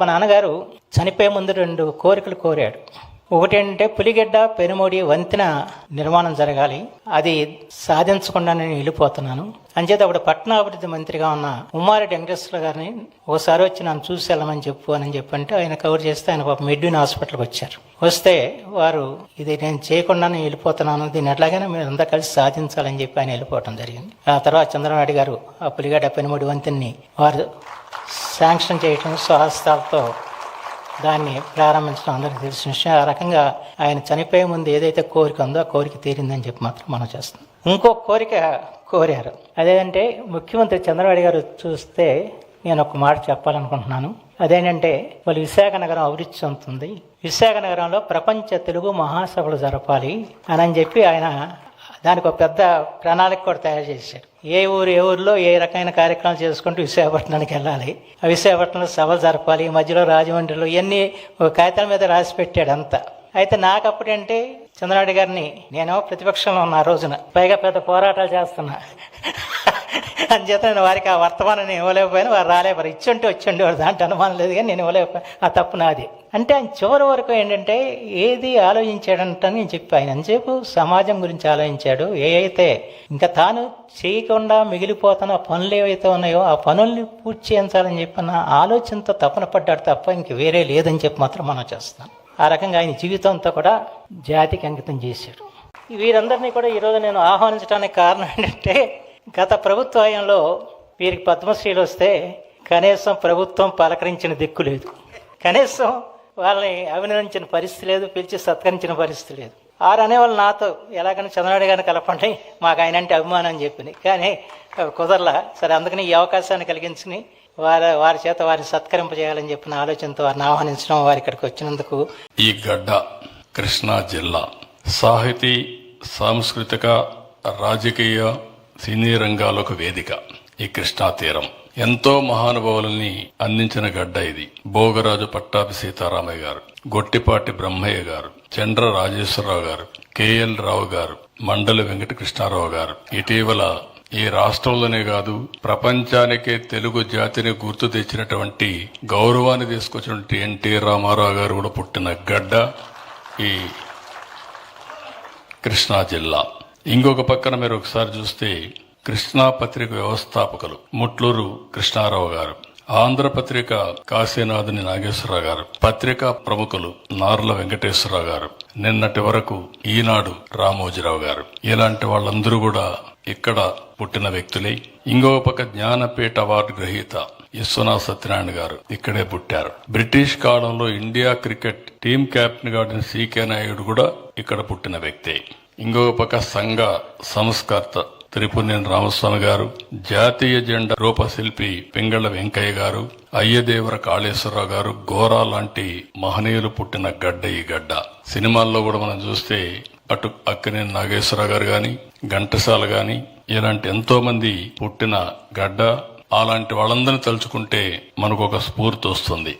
మా నాన్నగారు చనిపోయే ముందు రెండు కోరికలు కోరాడు. ఒకటేంటంటే పులిగడ్డ పెనుమూడి వంతెన నిర్మాణం జరగాలి. అది సాధించకుండా నేను వెళ్ళిపోతున్నాను. అంచేత అప్పుడు పట్టణాభివృద్ధి మంత్రిగా ఉన్న ఉమ్మారెడ్డి వెంకటేశ్వర గారిని ఒకసారి వచ్చి నన్ను చూసి వెళ్ళమని చెప్పు అని చెప్పంటే ఆయన కవర్ చేస్తే ఆయన పాప మెడ్యూన్ హాస్పిటల్కి వచ్చారు. వస్తే వారు ఇది నేను చేయకుండా నేను వెళ్ళిపోతున్నాను. దీన్ని ఎట్లాగైనా మీరు అంతా కలిసి సాధించాలని చెప్పి ఆయన వెళ్ళిపోవటం జరిగింది. ఆ తర్వాత చంద్రనాయుడు గారు ఆ పులిగడ్డ పెనుమూడి వంతెన్ని వారు శాంక్షన్ చేయటం స్వహస్తాలతో దాన్ని ప్రారంభించడం అందరికీ తెలిసిన విషయం. ఆ రకంగా ఆయన చనిపోయే ముందు ఏదైతే కోరిక ఉందో ఆ కోరిక తీరిందని చెప్పి మాత్రం మనం చేస్తాం ఇంకో కోరిక కోరారు. అదేంటంటే ముఖ్యమంత్రి చంద్రబాబు గారు చూస్తే నేను ఒక మాట చెప్పాలనుకుంటున్నాను. అదేంటంటే వాళ్ళు విశాఖ నగరం అభివృద్ధి చెందుతుంది. విశాఖ నగరంలో ప్రపంచ తెలుగు మహాసభలు జరపాలి అని అని చెప్పి ఆయన దానికి ఒక పెద్ద ప్రణాళిక కూడా తయారు చేశారు. ఏ ఊరు ఏ ఊరిలో ఏ రకమైన కార్యక్రమాలు చేసుకుంటూ విశాఖపట్నానికి వెళ్ళాలి. ఆ విశాఖపట్నంలో సభలు జరపాలి. ఈ మధ్యలో రాజమండ్రిలో ఇవన్నీ ఒక కాగితాల మీద రాసి పెట్టాడు అంతా. అయితే నాకు అప్పుడంటే చంద్రనాడు గారిని నేను ప్రతిపక్షంలో ఉన్న ఆ రోజున. పైగా పెద్ద పోరాటాలు చేస్తున్నా. అంచేత నేను వారికి ఆ వర్తమానాన్ని ఇవ్వలేకపోయాను. వారు రాలేపారు ఇచ్చుంటే వచ్చిండే వారు దాంట్లో అనుమానం లేదు కానీ నేను ఇవ్వలేకపోయాను. ఆ తప్పు నాది. అంటే ఆయన చివరి వరకు ఏంటంటే ఏది ఆలోచించాడంట నేను చెప్పి ఆయన అంతసేపు సమాజం గురించి ఆలోచించాడు? ఏ అయితే ఇంకా తాను చేయకుండా మిగిలిపోతున్న పనులు ఏవైతే ఉన్నాయో ఆ పనుల్ని పూర్తి చేయించాలని చెప్పిన ఆలోచనతో తపన పడ్డాడు తప్ప ఇంక వేరే లేదని చెప్పి మాత్రం మనం చేస్తాం ఆ రకంగా ఆయన జీవితంతో కూడా జాతికి అంకితం చేశాడు. వీరందరినీ కూడా ఈరోజు నేను ఆహ్వానించడానికి కారణం ఏంటంటే గత ప్రభుత్వ హయాంలో వీరికి పద్మశ్రీలు వస్తే కనీసం ప్రభుత్వం పలకరించిన దిక్కు లేదు. కనీసం వాళ్ళని అభినందించిన పరిస్థితి లేదు పిలిచి సత్కరించిన పరిస్థితి లేదు. ఆరు అనేవాళ్ళు నాతో ఎలాగైనా చంద్రనాయుడు గారిని కలపండి మాకు ఆయన అంటే అభిమానం అని చెప్పింది కానీ కుదరలా. సరే అందుకని ఈ అవకాశాన్ని కలిగించుకుని వారి వారి చేత వారిని సత్కరింపజేయాలని చెప్పిన ఆలోచనతో వారిని ఆహ్వానించడం వారి ఇక్కడికి వచ్చినందుకు ఈ గడ్డ కృష్ణా జిల్లా. సాహితీ సాంస్కృతిక రాజకీయ సినీ రంగాలకు వేదిక. ఈ కృష్ణా తీరం ఎంతో మహానుభావులని అందించిన గడ్డ ఇది. భోగరాజు పట్టాభి సీతారామయ్య గారు గొట్టిపాటి బ్రహ్మయ్య గారు చండ్ర రాజేశ్వరరావు గారు కెఎల్ రావు గారు మండలి వెంకటకృష్ణారావు గారు. ఇటీవల ఈ రాష్ట్రంలోనే కాదు ప్రపంచానికే తెలుగు జాతిని గుర్తు తెచ్చినటువంటి గౌరవాన్ని తీసుకొచ్చినటువంటి ఎన్టీ రామారావు గారు కూడా పుట్టిన గడ్డ ఈ కృష్ణా జిల్లా. ఇంకొక పక్కన మీరు ఒకసారి చూస్తే కృష్ణా పత్రిక వ్యవస్థాపకులు ముట్లూరు కృష్ణారావు గారు ఆంధ్రపత్రిక కాశీనాథుని నాగేశ్వరరావు గారు పత్రికా ప్రముఖులు నార్ల వెంకటేశ్వరరావు గారు నిన్నటి వరకు ఈనాడు రామోజీరావు గారు. ఇలాంటి వాళ్ళందరూ కూడా ఇక్కడ పుట్టిన వ్యక్తులే. ఇంకొక పక్క జ్ఞానపీఠ అవార్డు గ్రహీత విశ్వనాథ్ సత్యనారాయణ గారు ఇక్కడే పుట్టారు. బ్రిటిష్ కాలంలో ఇండియా క్రికెట్ టీం కెప్టెన్గా C K C K Naidu కూడా ఇక్కడ పుట్టిన వ్యక్తే. ఇంకొక పక్క సంఘ సంస్కర్త త్రిపునేని రామస్వామి గారు జాతీయ జెండా రూపశిల్పి పింగళ వెంకయ్య గారు అయ్యదేవర కాళేశ్వరరావు గారు గోరా లాంటి మహనీయులు పుట్టిన గడ్డ ఈ గడ్డ. సినిమాల్లో కూడా మనం చూస్తే అటు అక్కినేని నాగేశ్వరరావు గారు గాని ఘంటసాల గాని ఇలాంటి ఎంతో మంది పుట్టిన గడ్డ అలాంటి వాళ్ళందరినీ తలుచుకుంటే మనకు ఒక స్ఫూర్తి వస్తుంది.